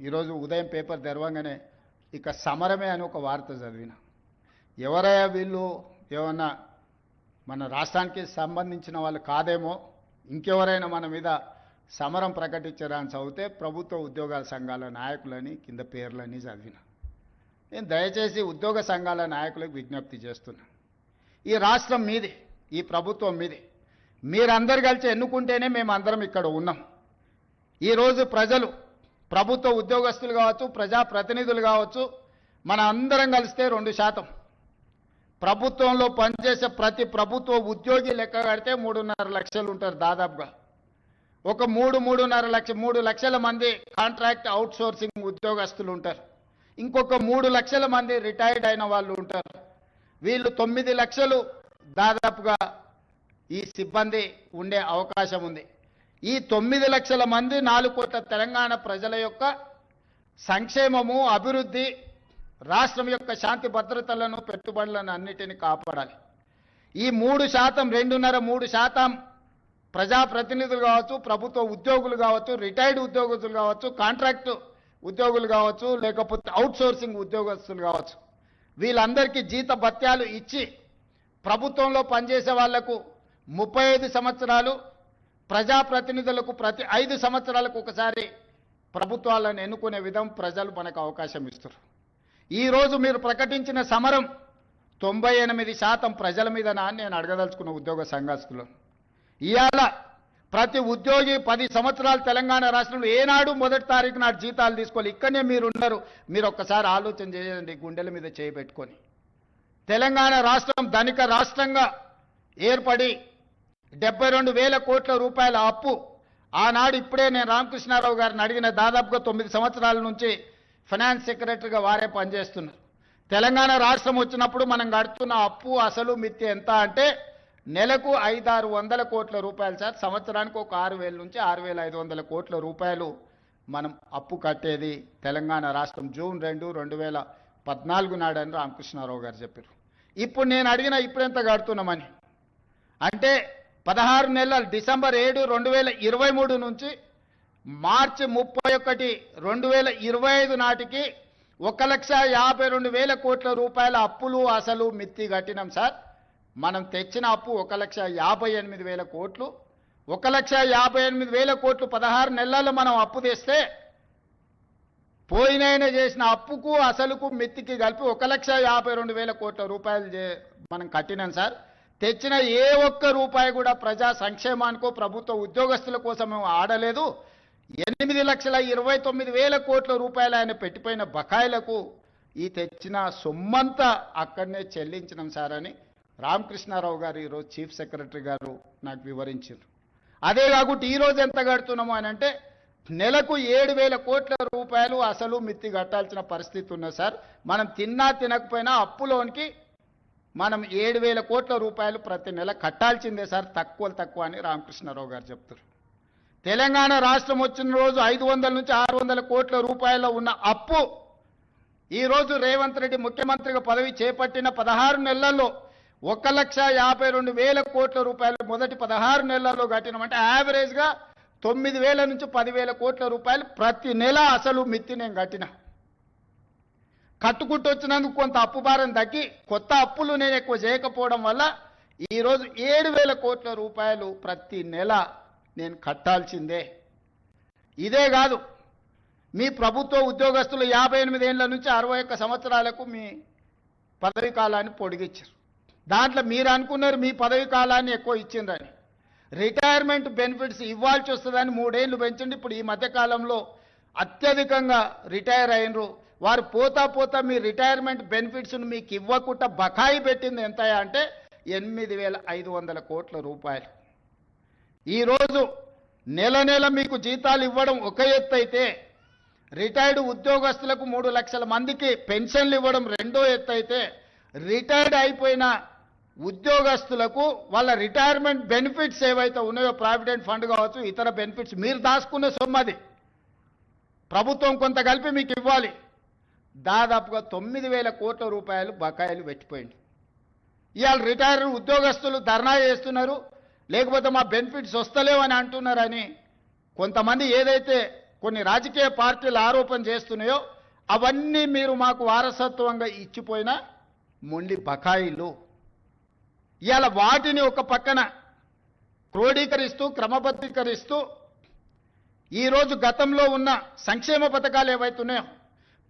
ఈరోజు ఉదయం పేపర్ తెరవంగానే ఇక సమరమే అని ఒక వార్త చదివిన. ఎవరయ్యా వీళ్ళు? ఏమన్నా మన రాష్ట్రానికి సంబంధించిన వాళ్ళు కాదేమో? ఇంకెవరైనా మన మీద సమరం ప్రకటించారా అని చదివితే ప్రభుత్వ ఉద్యోగాల సంఘాల నాయకులని కింద పేర్లని చదివిన. నేను దయచేసి ఉద్యోగ సంఘాల నాయకులకు విజ్ఞప్తి చేస్తున్నా. ఈ రాష్ట్రం మీది ఈ ప్రభుత్వం మీది. మీరందరు కలిసి ఎన్నుకుంటేనే మేము అందరం ఇక్కడ ఉన్నాం. ఈరోజు ప్రజలు ప్రభుత్వ ఉద్యోగస్తులు కావచ్చు ప్రజాప్రతినిధులు కావచ్చు మన అందరం కలిస్తే రెండు శాతం. ప్రభుత్వంలో పనిచేసే ప్రతి ప్రభుత్వ ఉద్యోగి లెక్క కడితే మూడున్నర లక్షలు ఉంటారు దాదాపుగా. ఒక మూడు మూడున్నర లక్ష మూడు లక్షల మంది కాంట్రాక్ట్ అవుట్సోర్సింగ్ ఉద్యోగస్తులు ఉంటారు. ఇంకొక మూడు లక్షల మంది రిటైర్డ్ అయిన వాళ్ళు ఉంటారు. వీళ్ళు తొమ్మిది లక్షలు దాదాపుగా ఈ సిబ్బంది ఉండే అవకాశం ఉంది. ఈ తొమ్మిది లక్షల మంది నాలుగు కోట్ల తెలంగాణ ప్రజల యొక్క సంక్షేమము అభివృద్ధి రాష్ట్రం యొక్క శాంతి భద్రతలను పెట్టుబడులను అన్నిటిని కాపాడాలి. ఈ మూడు శాతం రెండున్నర మూడు శాతం ప్రజాప్రతినిధులు కావచ్చు ప్రభుత్వ ఉద్యోగులు కావచ్చు రిటైర్డ్ ఉద్యోగస్తులు కావచ్చు కాంట్రాక్టు ఉద్యోగులు కావచ్చు లేకపోతే అవుట్సోర్సింగ్ ఉద్యోగస్తులు కావచ్చు. వీళ్ళందరికీ జీత భత్యాలు ఇచ్చి ప్రభుత్వంలో పనిచేసే వాళ్ళకు ముప్పై ఐదు సంవత్సరాలు ప్రజాప్రతినిధులకు ప్రతి ఐదు సంవత్సరాలకు ఒకసారి ప్రభుత్వాలను ఎన్నుకునే విధం ప్రజలు మనకు అవకాశం ఇస్తారు ఈరోజు మీరు ప్రకటించిన సమరం తొంభై ఎనిమిది శాతం ప్రజల మీద నాన్ని నేను అడగదలుచుకున్న ఉద్యోగ సంఘస్థులు. ఇవాళ ప్రతి ఉద్యోగి పది సంవత్సరాలు తెలంగాణ రాష్ట్రంలో ఏనాడు మొదటి తారీఖు నాడు జీతాలు తీసుకోవాలి. ఇక్కడనే మీరు ఉన్నారు మీరు ఒక్కసారి ఆలోచన చేయండి గుండెల మీద చేయబెట్టుకొని తెలంగాణ రాష్ట్రం ధనిక రాష్ట్రంగా ఏర్పడి డెబ్బై రెండు వేల కోట్ల రూపాయల అప్పు. ఆనాడు ఇప్పుడే నేను రామకృష్ణారావు గారిని అడిగిన దాదాపుగా తొమ్మిది సంవత్సరాల నుంచి ఫైనాన్స్ సెక్రటరీగా వారే పనిచేస్తున్నారు. తెలంగాణ రాష్ట్రం వచ్చినప్పుడు మనం కడుతున్న అప్పు అసలు మిత్తి ఎంత అంటే నెలకు ఐదారు వందల కోట్ల రూపాయలు సార్. సంవత్సరానికి ఒక ఆరు వేల నుంచి ఆరు వేల ఐదు వందల కోట్ల రూపాయలు మనం అప్పు కట్టేది తెలంగాణ రాష్ట్రం. జూన్ రెండు రెండు వేల పద్నాలుగు నాడని రామకృష్ణారావు గారు చెప్పారు. ఇప్పుడు నేను అడిగిన ఇప్పుడెంత కడుతున్నామని? అంటే పదహారు నెలలు డిసెంబర్ ఏడు రెండు వేల ఇరవై మూడు నుంచి మార్చి ముప్పై ఒకటి రెండు వేల ఇరవై ఐదు నాటికి ఒక లక్ష యాభై రెండు వేల కోట్ల రూపాయల అప్పులు అసలు మిత్తి కట్టినాం సార్. మనం తెచ్చిన అప్పు ఒక లక్ష యాభై ఎనిమిది వేల కోట్లు. ఒక లక్ష యాభై ఎనిమిది వేల కోట్లు పదహారు నెలల్లో మనం అప్పు తెస్తే పోయినైన చేసిన అప్పుకు అసలుకు మిత్తికి కలిపి ఒక లక్ష యాభై రెండు వేల కోట్ల రూపాయలు మనం కట్టినాం సార్. తెచ్చిన ఏ ఒక్క రూపాయి కూడా ప్రజా సంక్షేమానికో ప్రభుత్వ ఉద్యోగస్తుల కోసం మేము ఆడలేదు. ఎనిమిది లక్షల ఇరవై తొమ్మిది వేల కోట్ల రూపాయలు ఆయన పెట్టిపోయిన బకాయిలకు ఈ తెచ్చిన సొమ్మంతా అక్కడనే చెల్లించినాం సార్ అని రామకృష్ణారావు గారు ఈరోజు చీఫ్ సెక్రటరీ గారు నాకు వివరించారు. అదే కాకుండా ఈరోజు ఎంత కడుతున్నాము అని అంటే నెలకు ఏడు వేల కోట్ల రూపాయలు అసలు మిత్తి కట్టాల్సిన పరిస్థితి ఉన్నది సార్. మనం తిన్నా తినకపోయినా అప్పులోనికి మనం ఏడు వేల కోట్ల రూపాయలు ప్రతి నెల కట్టాల్సిందే సార్ తక్కువ తక్కువ అని రామకృష్ణారావు గారు చెప్తారు. తెలంగాణ రాష్ట్రం వచ్చిన రోజు ఐదు వందల నుంచి ఆరు వందల కోట్ల రూపాయల ఉన్న అప్పు ఈరోజు రేవంత్ రెడ్డి ముఖ్యమంత్రిగా పదవి చేపట్టిన పదహారు నెలల్లో ఒక లక్ష యాభై రెండు వేల కోట్ల రూపాయలు మొదటి పదహారు నెలల్లో కట్టినామంటే యావరేజ్గా తొమ్మిది వేల నుంచి పదివేల కోట్ల రూపాయలు ప్రతి నెల అసలు మిత్తి నేను కట్టిన. కట్టుకుంటూ వచ్చినందుకు కొంత అప్పు భారం తగ్గి కొత్త అప్పులు నేను ఎక్కువ చేయకపోవడం వల్ల ఈరోజు ఏడు వేల కోట్ల రూపాయలు ప్రతి నెల నేను కట్టాల్సిందే. ఇదే కాదు మీ ప్రభుత్వ ఉద్యోగస్తులు యాభై ఎనిమిది ఏళ్ళ నుంచి అరవై ఒక్క సంవత్సరాలకు మీ పదవి కాలాన్ని పొడిగించారు దాంట్లో మీరు అనుకున్నారు మీ పదవి కాలాన్ని ఎక్కువ ఇచ్చిందని. రిటైర్మెంట్ బెనిఫిట్స్ ఇవ్వాల్సి వస్తుందని మూడేళ్ళు పెంచండి. ఇప్పుడు ఈ మధ్యకాలంలో అత్యధికంగా రిటైర్ అయినరు వారు పోతా పోతా మీ రిటైర్మెంట్ బెనిఫిట్స్ను మీకు ఇవ్వకుండా బకాయి పెట్టింది ఎంత అంటే ఎనిమిది వేల ఐదు వందల కోట్ల రూపాయలు. ఈరోజు నెల నెల మీకు జీతాలు ఇవ్వడం ఒక ఎత్తు అయితే రిటైర్డ్ ఉద్యోగస్తులకు మూడు లక్షల మందికి పెన్షన్లు ఇవ్వడం రెండో ఎత్తు అయితే రిటైర్డ్ అయిపోయిన ఉద్యోగస్తులకు వాళ్ళ రిటైర్మెంట్ బెనిఫిట్స్ ఏవైతే ఉన్నాయో ప్రావిడెంట్ ఫండ్ కావచ్చు ఇతర బెనిఫిట్స్ మీరు దాచుకునే సొమ్మది ప్రభుత్వం కొంత కలిపి మీకు ఇవ్వాలి. దాదాపుగా తొమ్మిది వేల కోట్ల రూపాయలు బకాయిలు పెట్టిపోయింది. ఇవాళ రిటైర్ ఉద్యోగస్తులు ధర్నా చేస్తున్నారు. లేకపోతే మా బెనిఫిట్స్ వస్తలేవని అని అంటున్నారని కొంతమంది ఏదైతే కొన్ని రాజకీయ పార్టీలు ఆరోపణ చేస్తున్నాయో అవన్నీ మీరు మాకు వారసత్వంగా ఇచ్చిపోయిన మొండి బకాయిలు. ఇవాళ వాటిని ఒక పక్కన క్రోడీకరిస్తూ క్రమబద్ధీకరిస్తూ ఈరోజు గతంలో ఉన్న సంక్షేమ పథకాలు ఏవైతున్నాయో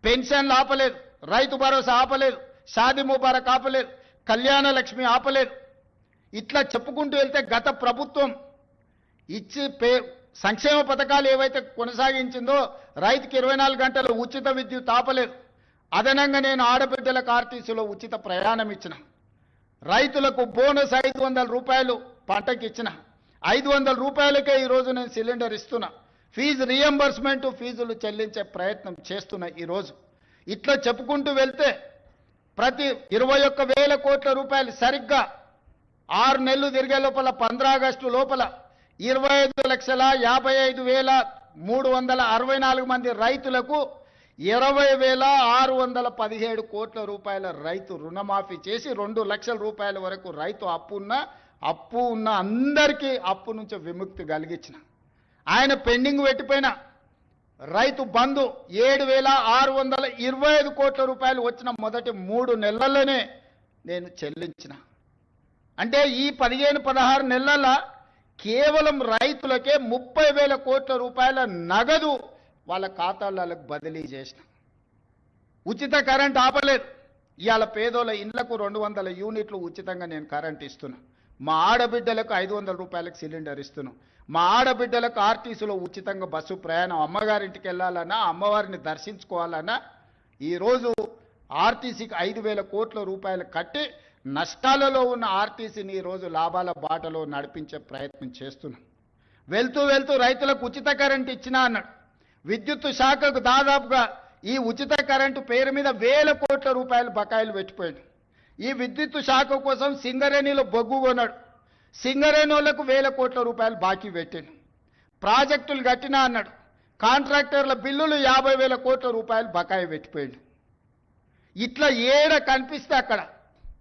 పెన్షన్లు ఆపలేదు రైతు భరోసా ఆపలేదు షాది ముబారక్ ఆపలేదు కళ్యాణ లక్ష్మి ఆపలేదు. ఇట్లా చెప్పుకుంటూ వెళ్తే గత ప్రభుత్వం ఇచ్చి పే సంక్షేమ పథకాలు ఏవైతే కొనసాగించిందో రైతుకి ఇరవై నాలుగు గంటలు ఉచిత విద్యుత్ ఆపలేదు. అదనంగా నేను ఆడబిడ్డలకు ఆర్టీసీలో ఉచిత ప్రయాణం ఇచ్చిన. రైతులకు బోనస్ ఐదు వందల రూపాయలు పంటకి ఇచ్చిన. ఐదు వందల రూపాయలకే ఈరోజు నేను సిలిండర్ ఇస్తున్నా. ఫీజు రియంబర్స్మెంట్ ఫీజులు చెల్లించే ప్రయత్నం చేస్తున్న ఈరోజు ఇట్లా చెప్పుకుంటూ వెళ్తే ప్రతి ఇరవై ఒక్క వేల కోట్ల రూపాయలు సరిగ్గా ఆరు నెలలు తిరిగే లోపల పంద్రా ఆగస్టు లోపల ఇరవై ఐదు లక్షల యాభై ఐదు వేల మూడు వందల అరవై నాలుగు మంది రైతులకు ఇరవై వేల ఆరు వందల పదిహేడు కోట్ల రూపాయల రైతు రుణమాఫీ చేసి రెండు లక్షల రూపాయల వరకు రైతు అప్పు ఉన్న అప్పు ఉన్న అందరికీ అప్పు నుంచి విముక్తి కలిగించిన. ఆయన పెండింగ్ పెట్టిపోయిన రైతు బంధు ఏడు వేల ఆరు వందల ఇరవై ఐదు కోట్ల రూపాయలు వచ్చిన మొదటి మూడు నెలల్లోనే నేను చెల్లించిన. అంటే ఈ పదిహేను పదహారు నెలల కేవలం రైతులకే ముప్పై వేల కోట్ల రూపాయల నగదు వాళ్ళ ఖాతాలకు బదిలీ చేసిన. ఉచిత కరెంట్ ఆపలేదు. ఇవాళ పేదోళ్ళ ఇండ్లకు రెండు వందల యూనిట్లు ఉచితంగా నేను కరెంట్ ఇస్తున్నా. మా ఆడబిడ్డలకు ఐదు వందల రూపాయలకు సిలిండర్ ఇస్తున్నాం మా ఆడబిడ్డలకు ఆర్టీసీలో ఉచితంగా బస్సు ప్రయాణం అమ్మగారింటికి వెళ్ళాలన్నా అమ్మవారిని దర్శించుకోవాలన్నా ఈరోజు ఆర్టీసీకి ఐదు వేల కోట్ల రూపాయలు కట్టి నష్టాలలో ఉన్న ఆర్టీసీని ఈరోజు లాభాల బాటలో నడిపించే ప్రయత్నం చేస్తున్నాం. వెళ్తూ వెళ్తూ రైతులకు ఉచిత కరెంట్ ఇచ్చినా అన్నాడు. విద్యుత్ శాఖకు దాదాపుగా ఈ ఉచిత కరెంటు పేరు మీద వేల కోట్ల రూపాయలు బకాయిలు పెట్టిపోయాడు. ఈ విద్యుత్ శాఖ కోసం సింగరేణిలో బొగ్గు కొన్నాడు. సింగరేణులకు వేల కోట్ల రూపాయలు బాకీ పెట్టాడు. ప్రాజెక్టులు కట్టినా అన్నాడు. కాంట్రాక్టర్ల బిల్లులు యాభై వేల కోట్ల రూపాయలు బకాయి పెట్టిపోయాడు. ఇట్లా ఏడ కనిపిస్తే అక్కడ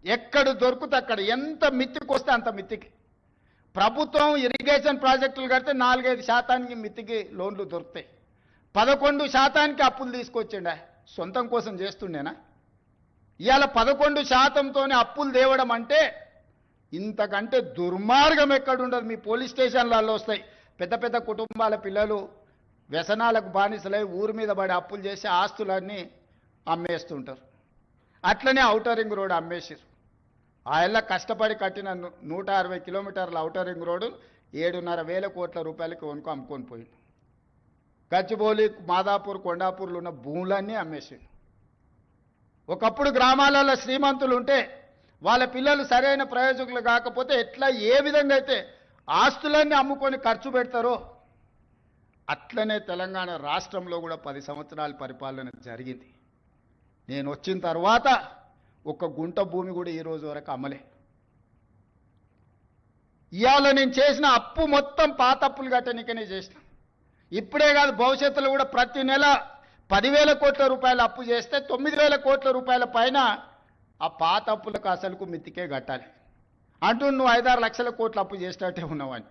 ఎక్కడ దొరికితే అక్కడ ఎంత మిత్తికి వస్తే అంత మిత్తికి. ప్రభుత్వం ఇరిగేషన్ ప్రాజెక్టులు కడితే నాలుగైదు శాతానికి మిత్తికి లోన్లు దొరుకుతాయి. పదకొండు శాతానికి అప్పులు తీసుకొచ్చిండే. సొంతం కోసం చేస్తుండేనా? ఇవాళ పదకొండు శాతంతోనే అప్పులు తేవడం అంటే ఇంతకంటే దుర్మార్గం ఎక్కడుండదు. మీ పోలీస్ స్టేషన్లలో వస్తాయి. పెద్ద పెద్ద కుటుంబాల పిల్లలు వ్యసనాలకు బానిసలై ఊరి మీద పడి అప్పులు చేసి ఆస్తులన్నీ అమ్మేస్తుంటారు. అట్లనే ఔటర్ రింగ్ రోడ్ అమ్మేసారు ఆయన కష్టపడి కట్టిన నూట అరవై కిలోమీటర్ల ఔటర్ రింగ్ రోడ్డు ఏడున్నర వేల కోట్ల రూపాయలకి కొనుక్కో అమ్ముకొని పోయింది. గచ్చిబౌలి మాదాపూర్ కొండాపూర్లో ఉన్న భూములన్నీ అమ్మేసాడు ఒకప్పుడు గ్రామాలలో శ్రీమంతులు ఉంటే వాళ్ళ పిల్లలు సరైన ప్రయోజకులు కాకపోతే ఎట్లా ఏ విధంగా అయితే ఆస్తులన్నీ అమ్ముకొని ఖర్చు పెడతారో అట్లనే తెలంగాణ రాష్ట్రంలో కూడా పది సంవత్సరాల పరిపాలన జరిగింది. నేను వచ్చిన తర్వాత ఒక గుంట భూమి కూడా ఈ రోజు వరకు అమ్మలే. ఇవాళ నేను చేసిన అప్పు మొత్తం పాత అప్పులు గట్టనికనే చేసిన. ఇప్పుడే కాదు భవిష్యత్తులో కూడా ప్రతి నెల పదివేల కోట్ల రూపాయల అప్పు చేస్తే తొమ్మిది వేల కోట్ల రూపాయల పైన ఆ పాత అప్పులకు అసలుకు మిత్తికే కట్టాలి. అంటూ నువ్వు ఐదారు లక్షల కోట్ల అప్పు చేసినట్టే ఉన్నావని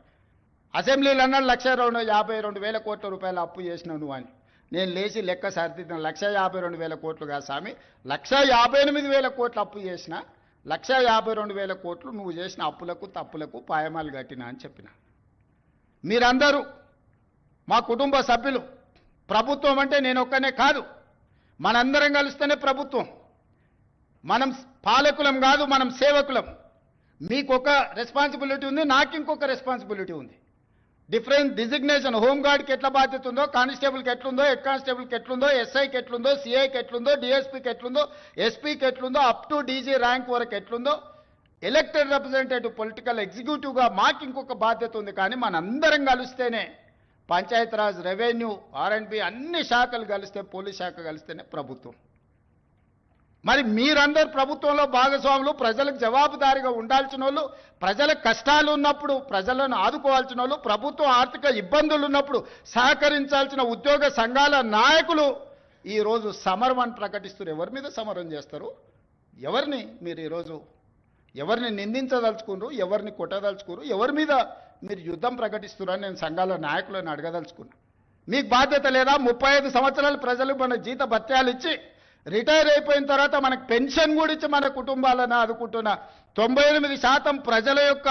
అసెంబ్లీలో అన్నాడు లక్ష రెండు యాభై రెండు వేల కోట్ల రూపాయల అప్పు చేసినావు నువ్వు అని. నేను లేచి లెక్క సరిదిద్దిన. లక్ష యాభై రెండు వేల కోట్లు కాదు స్వామి. లక్ష యాభై ఎనిమిది వేల కోట్లు అప్పు చేసిన లక్ష యాభై రెండు వేల కోట్లు నువ్వు చేసిన అప్పులకు తప్పులకు పాయమాలు కట్టినా అని చెప్పిన. మీరందరూ మా కుటుంబ సభ్యులు ప్రభుత్వం అంటే నేను ఒక్కనే కాదు. మనందరం కలిస్తేనే ప్రభుత్వం. మనం పాలకులం కాదు మనం సేవకులం. మీకు ఒక రెస్పాన్సిబిలిటీ ఉంది నాకు ఇంకొక రెస్పాన్సిబిలిటీ ఉంది. డిఫరెంట్ డిజిగ్నేషన్ హోంగార్డ్కి ఎట్లా బాధ్యత ఉందో కానిస్టేబుల్కి ఎట్లుందో హెడ్ కానిస్టేబుల్కి ఎట్లుందో ఎస్ఐకి ఎట్లుందో సిఐకి ఎట్లుందో డిఎస్పీకి ఎట్లుందో ఎస్పీకి ఎట్లుందో అప్ టు డీజీ ర్యాంక్ వరకు ఎట్లుందో ఎలక్టెడ్ రిప్రజెంటేటివ్ పొలిటికల్ ఎగ్జిక్యూటివ్గా మాకు ఇంకొక బాధ్యత ఉంది కానీ మనందరం కలిస్తేనే పంచాయతీరాజ్ రెవెన్యూ ఆర్ఎండ్బి అన్ని శాఖలు కలిస్తే పోలీస్ శాఖ కలిస్తేనే ప్రభుత్వం. మరి మీరందరూ ప్రభుత్వంలో భాగస్వాములు ప్రజలకు జవాబుదారీగా ఉండాల్సిన వాళ్ళు ప్రజల కష్టాలు ఉన్నప్పుడు ప్రజలను ఆదుకోవాల్సిన వాళ్ళు ప్రభుత్వం ఆర్థిక ఇబ్బందులు ఉన్నప్పుడు సహకరించాల్సిన ఉద్యోగ సంఘాల నాయకులు ఈరోజు సమరం అని ప్రకటిస్తారు ఎవరి మీద సమరం చేస్తారు? ఎవరిని మీరు ఈరోజు? ఎవరిని నిందించదలుచుకున్నారు? ఎవరిని కొట్టదలుచుకున్నారు? ఎవరి మీద మీరు యుద్ధం ప్రకటిస్తున్నారని నేను సంఘాల నాయకులను అడగదలుచుకున్నా. మీకు బాధ్యత లేదా? ముప్పై ఐదు సంవత్సరాలు ప్రజలు మన జీత భత్యాలు ఇచ్చి రిటైర్ అయిపోయిన తర్వాత మనకు పెన్షన్ కూడా ఇచ్చి మన కుటుంబాలను ఆదుకుంటున్న తొంభై ఎనిమిది శాతం ప్రజల యొక్క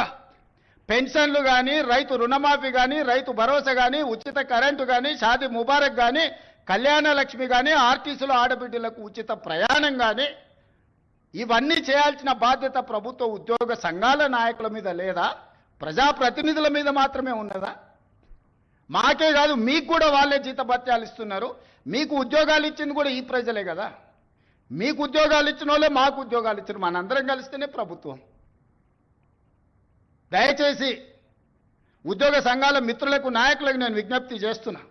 పెన్షన్లు కానీ రైతు రుణమాఫీ కానీ రైతు భరోసా కానీ ఉచిత కరెంటు కానీ షాది ముబారక్ కానీ కళ్యాణ లక్ష్మి కానీ ఆర్టీసీలో ఆడబిడ్డలకు ఉచిత ప్రయాణం కానీ ఇవన్నీ చేయాల్సిన బాధ్యత ప్రభుత్వ ఉద్యోగ సంఘాల నాయకుల మీద లేదా? ప్రజాప్రతినిధుల మీద మాత్రమే ఉన్నదా? మాకే కాదు మీకు కూడా వాళ్ళే జీతభత్యాలు ఇస్తున్నారు. మీకు ఉద్యోగాలు ఇచ్చింది కూడా ఈ ప్రజలే కదా. మీకు ఉద్యోగాలు ఇచ్చిన వాళ్ళే మాకు ఉద్యోగాలు ఇచ్చిన మనందరం కలిస్తేనే ప్రభుత్వం. దయచేసి ఉద్యోగ సంఘాల మిత్రులకు నాయకులకు నేను విజ్ఞప్తి చేస్తున్నా.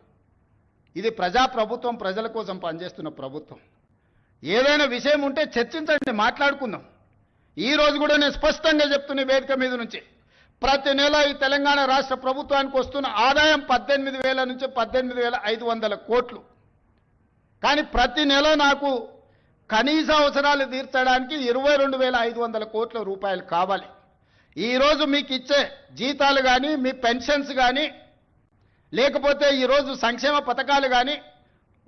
ఇది ప్రజా ప్రభుత్వం ప్రజల కోసం పనిచేస్తున్న ప్రభుత్వం. ఏదైనా విషయం ఉంటే చర్చించండి మాట్లాడుకుందాం. ఈ రోజు కూడా నేను స్పష్టంగా చెప్తున్న వేదిక మీద నుంచి ప్రతి నెల ఈ తెలంగాణ రాష్ట్ర ప్రభుత్వానికి వస్తున్న ఆదాయం పద్దెనిమిది వేల నుంచి పద్దెనిమిది వేల ఐదు వందల కోట్లు. కానీ ప్రతి నెల నాకు కనీస అవసరాలు తీర్చడానికి ఇరవై రెండు వేల ఐదు వందల కోట్ల రూపాయలు కావాలి. ఈరోజు మీకు ఇచ్చే జీతాలు కానీ మీ పెన్షన్స్ కానీ లేకపోతే ఈరోజు సంక్షేమ పథకాలు కానీ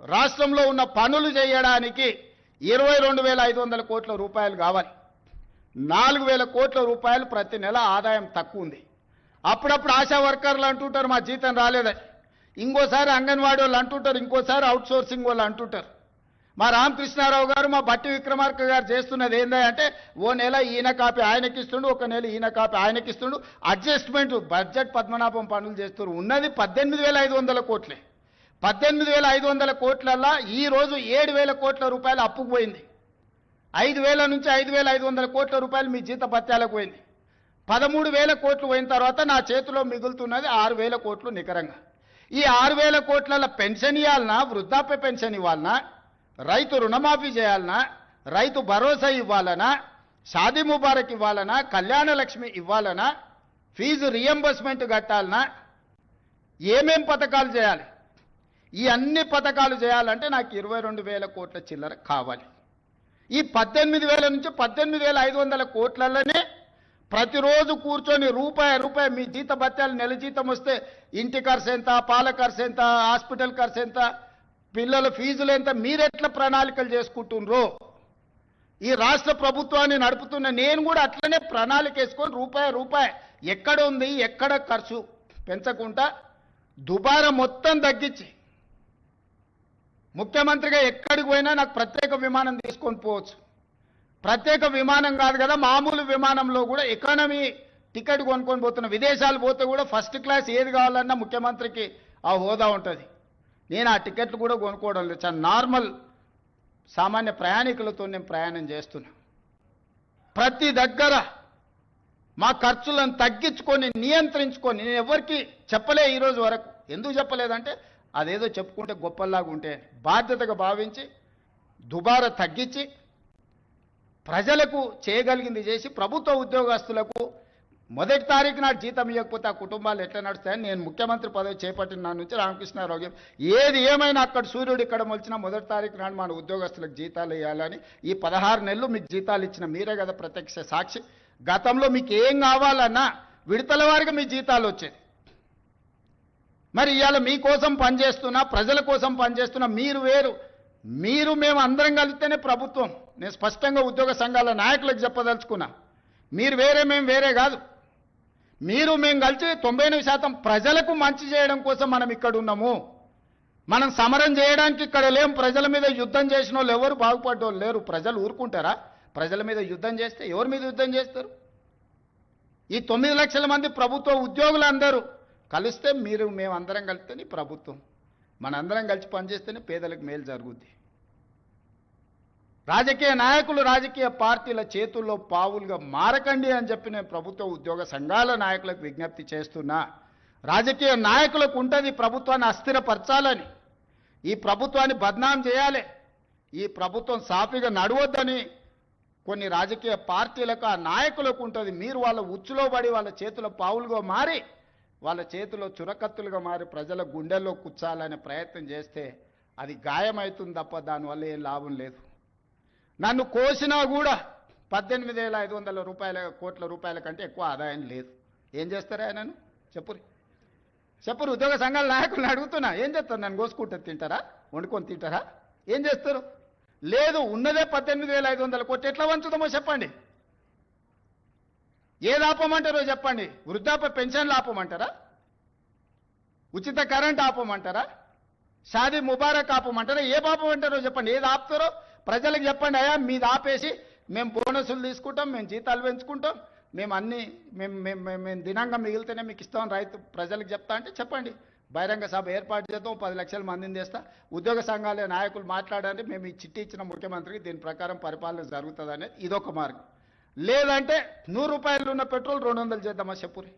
రాష్ట్రంలో ఉన్న పనులు చేయడానికి ఇరవై రెండు వేల ఐదు వందల కోట్ల రూపాయలు కావాలి. నాలుగు వేల కోట్ల రూపాయలు ప్రతి నెల ఆదాయం తక్కువ ఉంది. అప్పుడప్పుడు ఆశా వర్కర్లు అంటుంటారు మా జీతం రాలేదని ఇంకోసారి అంగన్వాడీ వాళ్ళు అంటుంటారు ఇంకోసారి అవుట్ సోర్సింగ్ వాళ్ళు అంటుంటారు. మా రామకృష్ణారావు గారు మా బట్టి విక్రమార్క గారు చేస్తున్నది ఏంటంటే ఓ నెల ఈయన కాపీ ఆయనకి ఇస్తుండు ఒక నెల ఈయన కాపీ ఆయనకి ఇస్తుండు. అడ్జస్ట్మెంట్ బడ్జెట్ పద్మనాభం పనులు చేస్తున్నారు. ఉన్నది పద్దెనిమిది వేల ఐదు వందల కోట్లే. పద్దెనిమిది వేల ఐదు వందల కోట్లల్లా ఈరోజు ఏడు వేల కోట్ల రూపాయలు అప్పుకు పోయింది. ఐదు వేల నుంచి ఐదు వేల ఐదు వందల కోట్ల రూపాయలు మీ జీత భత్యాలకు పోయింది. పదమూడు వేల కోట్లు పోయిన తర్వాత నా చేతిలో మిగులుతున్నది ఆరు వేల కోట్లు నికరంగా. ఈ ఆరు వేల కోట్ల పెన్షన్ ఇవ్వాలన్నా వృద్ధాప్య పెన్షన్ ఇవ్వాలన్నా రైతు రుణమాఫీ చేయాలన్నా రైతు భరోసా ఇవ్వాలనా షాదీ ముబారక్ ఇవ్వాలనా కళ్యాణ లక్ష్మి ఇవ్వాలనా ఫీజు రియంబర్స్మెంట్ కట్టాలనా ఏమేం పథకాలు చేయాలి? ఈ అన్ని పథకాలు చేయాలంటే నాకు ఇరవై రెండు వేల కోట్ల చిల్లర కావాలి. ఈ పద్దెనిమిది వేల నుంచి పద్దెనిమిది వేల ఐదు వందల కోట్లలోనే ప్రతిరోజు కూర్చొని రూపాయి రూపాయి మీ జీత భత్యాలు నెల జీతం వస్తే ఇంటి ఖర్చు ఎంత పాల ఖర్చు ఎంత హాస్పిటల్ ఖర్చు ఎంత పిల్లల ఫీజులు ఎంత మీరెట్లా ప్రణాళికలు చేసుకుంటున్నారు ఈ రాష్ట్ర ప్రభుత్వాన్ని నడుపుతున్న నేను కూడా అట్లనే ప్రణాళిక వేసుకొని రూపాయి రూపాయి ఎక్కడ ఉంది ఎక్కడ ఖర్చు పెంచకుండా దుబారా మొత్తం తగ్గించి ముఖ్యమంత్రిగా ఎక్కడికి పోయినా నాకు ప్రత్యేక విమానం తీసుకొని పోవచ్చు. ప్రత్యేక విమానం కాదు కదా మామూలు విమానంలో కూడా ఎకానమీ టికెట్ కొనుక్కొని పోతున్న విదేశాలు పోతే కూడా ఫస్ట్ క్లాస్ ఏది కావాలన్నా ముఖ్యమంత్రికి ఆ హోదా ఉంటుంది. నేను ఆ టికెట్లు కూడా కొనుక్కోవడం లేదు. చాలా నార్మల్ సామాన్య ప్రయాణికులతో నేను ప్రయాణం చేస్తున్నా. ప్రతి దగ్గర మా ఖర్చులను తగ్గించుకొని నియంత్రించుకొని నేను ఎవరికి చెప్పలే ఈరోజు వరకు. ఎందుకు చెప్పలేదంటే అదేదో చెప్పుకుంటే గొప్పలాగా ఉంటే బాధ్యతగా భావించి దుబారా తగ్గించి ప్రజలకు చేయగలిగింది చేసి ప్రభుత్వ ఉద్యోగస్తులకు మొదటి తారీఖు నాడు జీతం ఇవ్వకపోతే ఆ కుటుంబాలు ఎట్లా నడుస్తాయని నేను ముఖ్యమంత్రి పదవి చేపట్టిన నా నుంచి రామకృష్ణారావు గారు ఏది ఏమైనా అక్కడ సూర్యుడు ఇక్కడ మొలిచినా మొదటి తారీఖు నాడు మన ఉద్యోగస్తులకు జీతాలు ఇవ్వాలని ఈ పదహారు నెలలు మీకు జీతాలు ఇచ్చిన మీరే కదా ప్రత్యక్ష సాక్షి. గతంలో మీకు ఏం కావాలన్నా విడతల వారికి మీ జీతాలు వచ్చేది మరి ఇవాళ మీకోసం పనిచేస్తున్నా ప్రజల కోసం పనిచేస్తున్నా మీరు వేరు. మీరు మేము అందరం కలిస్తేనే ప్రభుత్వం. నేను స్పష్టంగా ఉద్యోగ సంఘాల నాయకులకు చెప్పదలుచుకున్నా. మీరు వేరే మేము వేరే కాదు. మీరు మేము కలిసి తొంభై ఎనిమిది శాతం ప్రజలకు మంచి చేయడం కోసం మనం ఇక్కడ ఉన్నాము. మనం సమరం చేయడానికి ఇక్కడ లేం. ప్రజల మీద యుద్ధం చేసిన వాళ్ళు ఎవరు బాగుపడ్డోళ్ళు లేరు. ప్రజలు ఊరుకుంటారా? ప్రజల మీద యుద్ధం చేస్తే ఎవరి మీద యుద్ధం చేస్తారు? ఈ తొమ్మిది లక్షల మంది ప్రభుత్వ ఉద్యోగులు అందరూ కలిస్తే మీరు మేమందరం కలిస్తేనే ప్రభుత్వం. మనందరం కలిసి పనిచేస్తేనే పేదలకు మేలు జరుగుద్ది. రాజకీయ నాయకులు రాజకీయ పార్టీల చేతుల్లో పావులుగా మారకండి అని చెప్పి నేను ప్రభుత్వ ఉద్యోగ సంఘాల నాయకులకు విజ్ఞప్తి చేస్తున్నా. రాజకీయ నాయకులకు ఉంటుంది ప్రభుత్వాన్ని అస్థిరపరచాలని. ఈ ప్రభుత్వాన్ని బద్నాం చేయాలి. ఈ ప్రభుత్వం సాఫీగా నడవద్దని కొన్ని రాజకీయ పార్టీలకు ఆ నాయకులకు ఉంటుంది. మీరు వాళ్ళ ఉచ్చులో పడి వాళ్ళ చేతుల పావులుగా మారి వాళ్ళ చేతిలో చురకత్తులుగా మారి ప్రజల గుండెల్లో కూర్చాలనే ప్రయత్నం చేస్తే అది గాయమవుతుంది తప్ప దానివల్ల ఏం లాభం లేదు. నన్ను కోసినా కూడా పద్దెనిమిది వేల ఐదు వందల రూపాయల కోట్ల రూపాయల కంటే ఎక్కువ ఆదాయం లేదు. ఏం చేస్తారా ఆయనను? చెప్పురి. చెప్పరు ఉద్యోగ సంఘాల నాయకులను అడుగుతున్నా. ఏం చేస్తారు? నన్ను కోసుకుంటే తింటారా? వండుకొని తింటారా? ఏం చేస్తారు? లేదు ఉన్నదే పద్దెనిమిది వేల ఐదు వందల కోట్లు. ఎట్లా వంచుదామో చెప్పండి. ఏది ఆపమంటారో చెప్పండి. వృద్ధాప్య పెన్షన్లు ఆపమంటారా ఉచిత కరెంట్ ఆపమంటారా? షాదీ ముబారక్ ఆపమంటారా? ఏ ఆపమంటారో చెప్పండి. ఏది ఆపుతారో ప్రజలకు చెప్పండి. అయ్యా మీది ఆపేసి మేము బోనసులు తీసుకుంటాం మేము జీతాలు పెంచుకుంటాం మేము అన్ని మేము మేము మేము మేము దినంగా మిగిలితేనే మీకు ఇస్తాం రైతు ప్రజలకు చెప్తా అంటే చెప్పండి. బహిరంగ సభ ఏర్పాటు చేద్దాం పది లక్షల మందిని చేస్తా ఉద్యోగ సంఘాల నాయకులు మాట్లాడండి. మేము ఈ చిట్టి ఇచ్చిన ముఖ్యమంత్రికి దీని ప్రకారం పరిపాలన జరుగుతుంది అనేది ఇదొక మార్గం. లేదంటే నూరు రూపాయలు ఉన్న పెట్రోల్ రెండు వందలు చేద్దామా చెప్పురి